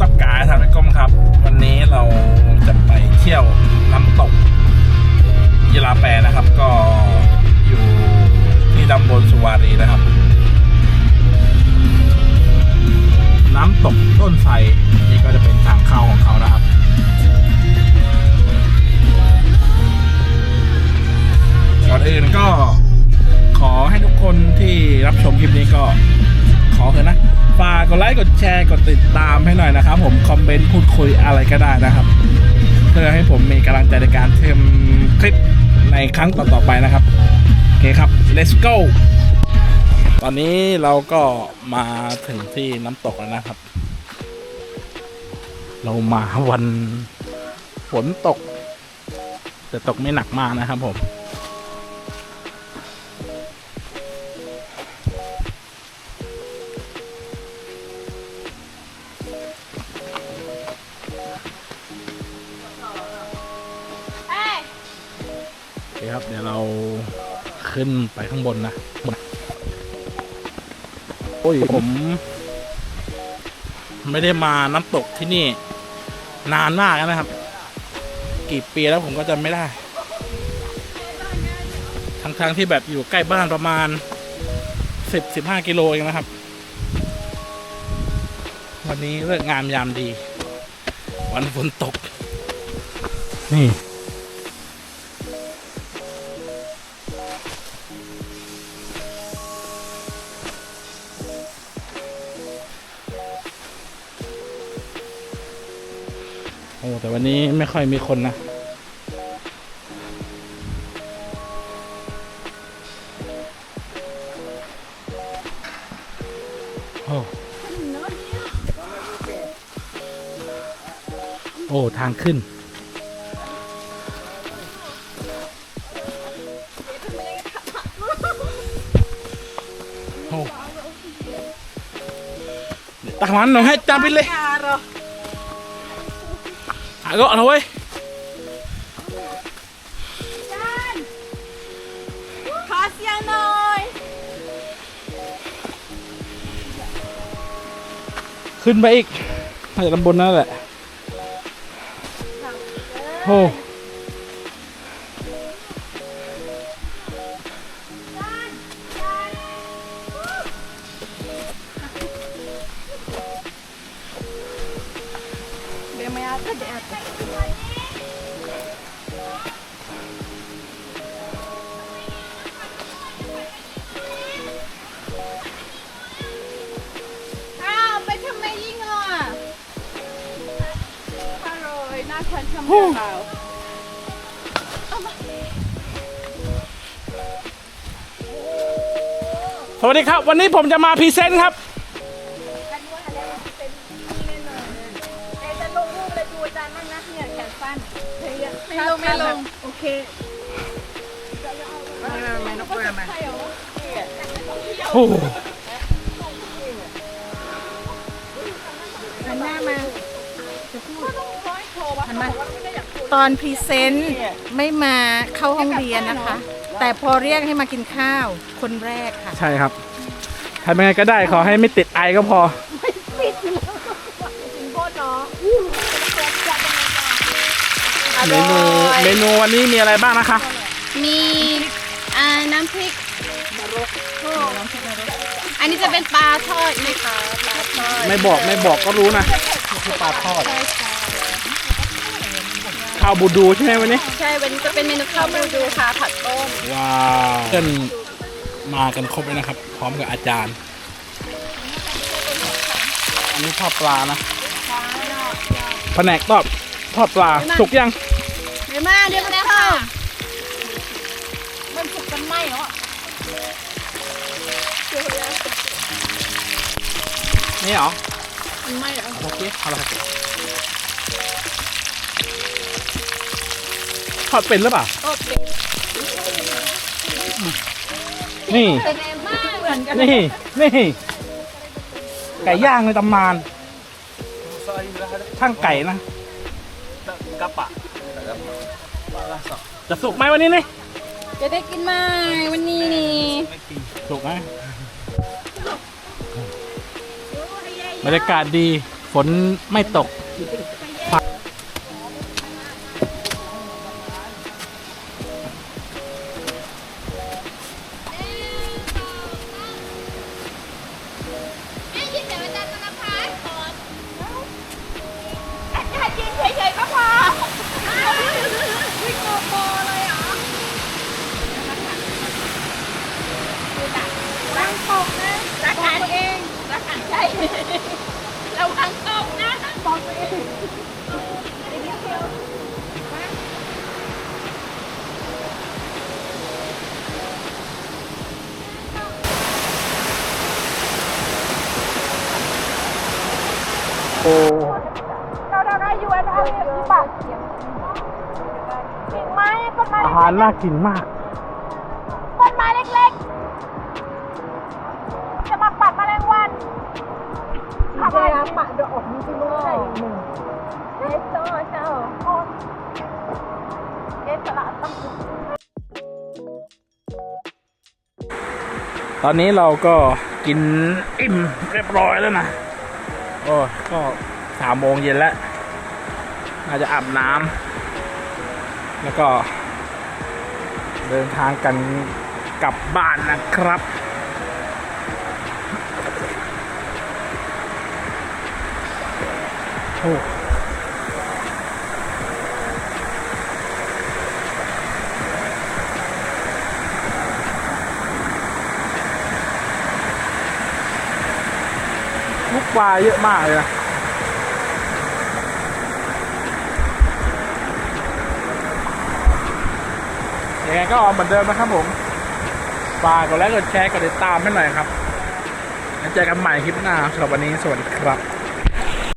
ซับกายทางไม่กลมครับ วันนี้เราจะไปเที่ยวน้ำตกยีราแปรนะครับ ก็อยู่ที่ตำบลสุวารีนะครับ น้ำตกต้นไทรนี่ก็จะเป็นทางเข้าของเขานะครับก่อนอื่นก็ขอให้ทุกคนที่รับชมคลิปนี้ก็ ขอเถอะนะ ฝากกดไลค์ กดแชร์ กดติดตามให้หน่อยนะครับ ผมคอมเมนต์พูดคุยอะไรก็ได้นะครับ เพื่อให้ผมมีกำลังใจในการทำคลิปในครั้งต่อๆไปนะครับ โอเคครับ let's go ตอนนี้เราก็มาถึงที่น้ำตกแล้วนะครับ เรามาวันฝนตก แต่ตกไม่หนักมากนะครับผม เคครับ เดี๋ยวเราขึ้นไปข้างบนนะบนโอ้ยผม ไม่ได้มาน้ำตกที่นี่ นานมากแล้วนะครับ กี่ปีแล้วผมก็จำไม่ได้ ทั้งๆที่แบบอยู่ใกล้บ้านประมาณสิบสิบห้ากิโลเองนะครับ วันนี้เลิกงามยามดี วันฝนตก นี่ อ้แต่วันนี้ไม่ค่อยมีคนนะ โอ้ โอ้ ทางขึ้น โอ้ตักมันหน่อยให้จำไปเลยาก็เอาไว้ยขอเสียงหน่อยขึ้นไปอีกน่าจะตำบลนั่นแหละโอ้ น่าทานชมเปล่าสวัสดีครับ วันนี้ผมจะมาพรีเซนต์ครับ ปเลยดูอาจารย์บ้างนะเนี่ยแขนสั้นไม่ลงไม่ลง โอเคไม่ไม่ไม่นกกล้วยมาใช่เหรอโอ้หันหน้ามาจะพูดหันมาตอนพรีเซนต์ไม่มาเข้าห้องเรียนนะคะ แต่พอเรียกให้มากินข้าวคนแรกค่ะ ใช่ครับทำยังไงก็ได้ขอให้ไม่ติดไอก็พอ เมนูเมนูวันนี้มีอะไรบ้างนะคะ มีอ่าน้ำพริกอันนี้จะเป็นปลาทอดไหมคะปลาทอดไม่บอกไม่บอกก็รู้นะคือปลาทอดข้าวบูดูใช่ไหมวันนี้ ใช่วันนี้จะเป็นเมนูข้าวบูดูค่ะผัดต้มว้าวเพื่อนมากันครบเลยนะครับ พร้อมกับอาจารย์ อันนี้ทอดปลานะแผนกทอดทอดปลาสุกยังเดี๋ ยวมาเดี๋ยวมาได้ค่ะมันสุกกันไหมเนาะนี่เหรอมันไหมเหรอโอเคเอาละทอดเป็นหรือเปล่าโอเคนี่ เป็นไงบ้างเหมือนกันนี่ นี่ ไก่ย่างในตำนานช่างไก่นะกระปะ จะสุกไหมวันนี้นี่จะได้กินไหมวันนี้นี่สุกไหมบรรยากาศดีเฝนไม่ตก โอ้เราได้ยูเอ็นอาร์ที่ปากกิ่งไม้ต้นไม้อาหารน่ากินมาก ต้นไม้เล็กๆ จะมาปัดแมลงวันทำอะไรปัดเดี๋ยวออกจริงๆไม่ได้หนึ่งเอสโซเจ้าเอสละต้องตอนนี้เราก็กินอิ่มเรียบร้อยแล้วนะ โอ้ก็สามโมงเย็นแล้วน่าจะอาบน้ำแล้วก็ เดินทางกันกลับบ้านนะครับ โอ้ ปลาเยอะมากเลยนะยังไงก็เหมือนเดิมนะครับผมฝากกดไลค์กดแชร์กดติดตามให้หน่อยครับแล้วเจอกันใหม่คลิปหน้าสำหรับวันนี้สวัสดีครับ